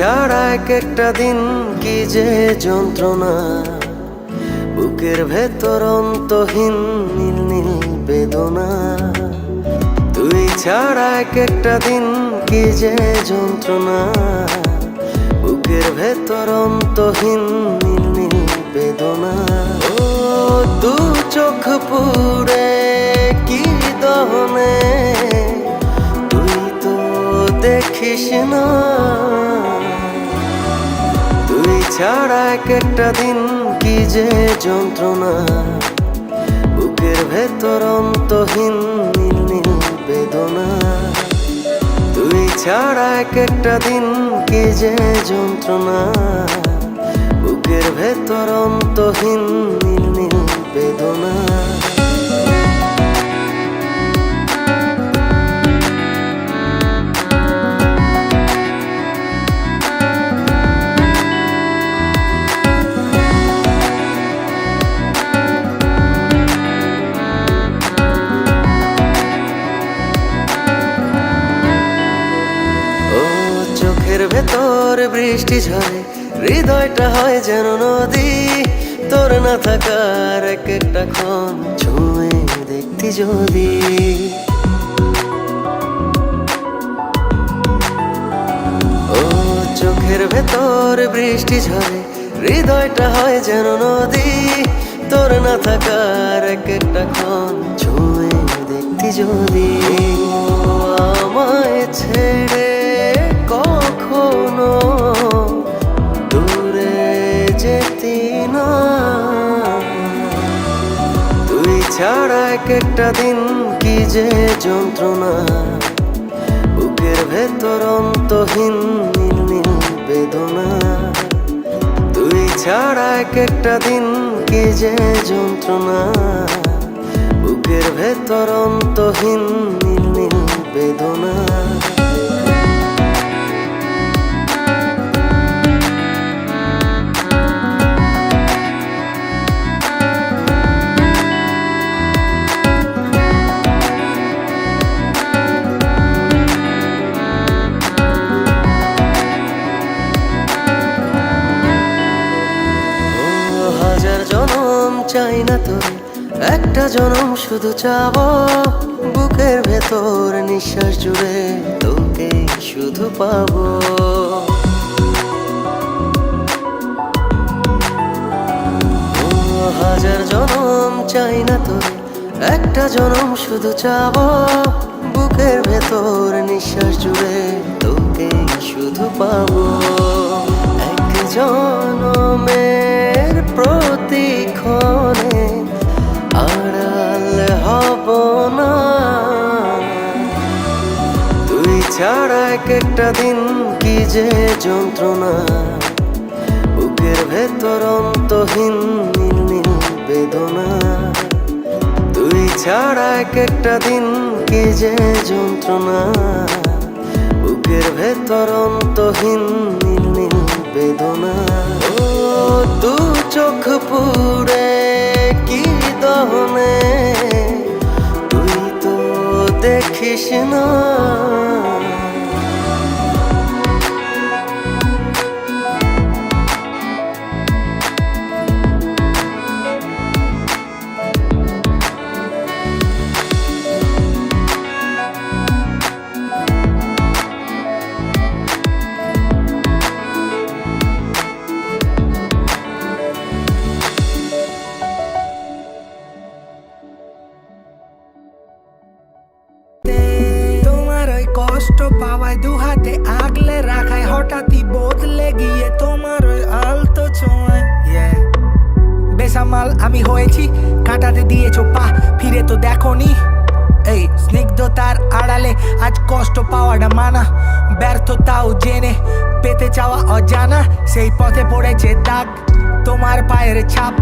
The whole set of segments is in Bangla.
এক একটা দিন কি যে যন্ত্রণা। বুকের ভেতর অন্তহীন নীল নীল বেদনা। তুই ছাড়া এক একটা দিন কি যে যন্ত্রণা। বুকের ভেতর অন্তহীন নীল নীল বেদনা। ও, দু চোখ পুরে ছাড়া এক একটা দিন কি যে যন্ত্রণা। বুকের ভেতর অন্তহীন নীল নীল বেদনা। তুই ছাড়া এক একটা দিন কি যে যন্ত্রণা। বুকের ভেতর অন্তহীন নীল নীল বেদনা। বৃষ্টি ঝরে হৃদয়টা হয় যেন নদী। তোর না থাকার এক একটা ক্ষণ ছুঁয়ে দেখতি যদি। ও চোখের ভেতর বৃষ্টি ঝরে হৃদয়টা হয় যেন নদী। তোর না থাকার এক একটা ক্ষণ ছুঁয়ে দেখতি যদি। আমায় ছেড়ে ছাড়া এক একটা দিন কি যে যন্ত্রণা। বুকের ভেতর অন্তহীন নীল নীল বেদনা। তুই ছাড়া এক একটা দিন কি যে যন্ত্রণা। বুকের ভেতর অন্তহীন নীল নীল বেদনা। চাই না তোরে, একটা জনম শুধু চাবো। বুকের ভেতর নিঃশ্বাস জুড়ে তোকে শুধু পাবো। হাজার জনম চাই না তোরে, একটা জনম শুধু চাব। বুকের ভেতর নিঃশ্বাস জুড়ে তোকে শুধু পাবো। এক জনমের প্রতিক্ষণে ছাড়া এক একটা দিন কি যে যন্ত্রণা। বুকের ভেতর অন্তহীন নীল নীল বেদনা। তুই ছাড়া এক একটা দিন কি যে যন্ত্রণা। বুকের ভেতর অন্তহীন নীল নীল বেদনা। ও, দু চোখ পুরে দেখিস না। হাতে আগলে রাখায় হঠাৎই বদলে গিয়ে তোমার ওই আলতো ছোঁয়ায় বেসামাল আমি হয়েছি, কাটাতে দিয়েছ পা, ফিরে তো দেখো নি এই স্নিগ্ধতার আড়ালে আজ কষ্ট পাওয়াটা মানা, ব্যর্থতাও জেনে পেতে চাওয়া অজানা, সেই পথে পড়েছে দাগ, তোমার পায়ের ছাপ,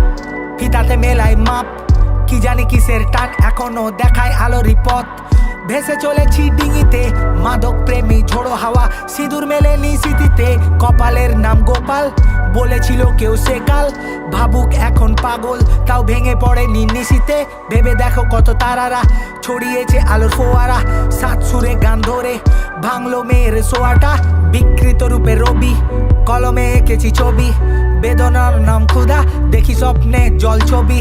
ফিতাতে মেলায় মাপ, কি জানি কিসের টান, এখনও দেখায় আলোরই পথ। ভেসে চলেছি ডিঙিতে। মাদক প্রেমী ঝোড়ো হাওয়া, সিঁদুর মেলে স্মৃতিতে। কপালের নাম গোপাল, বলেছিল কেউ সে কাল। ভাবুক এখন পাগল, তাও ভেঙে পড়ে নিশিতে। ভেবে দেখো কত তারারা, ছড়িয়েছে আলোর ফোয়ারা। সাত সুরে গান ধরে ভাঙলো মেয়ের সোয়াটা বিকৃত রূপে রবি, কলমে এঁকেছি ছবি। বেদনার নাম ক্ষুধা, দেখি স্বপ্নে জল ছবি।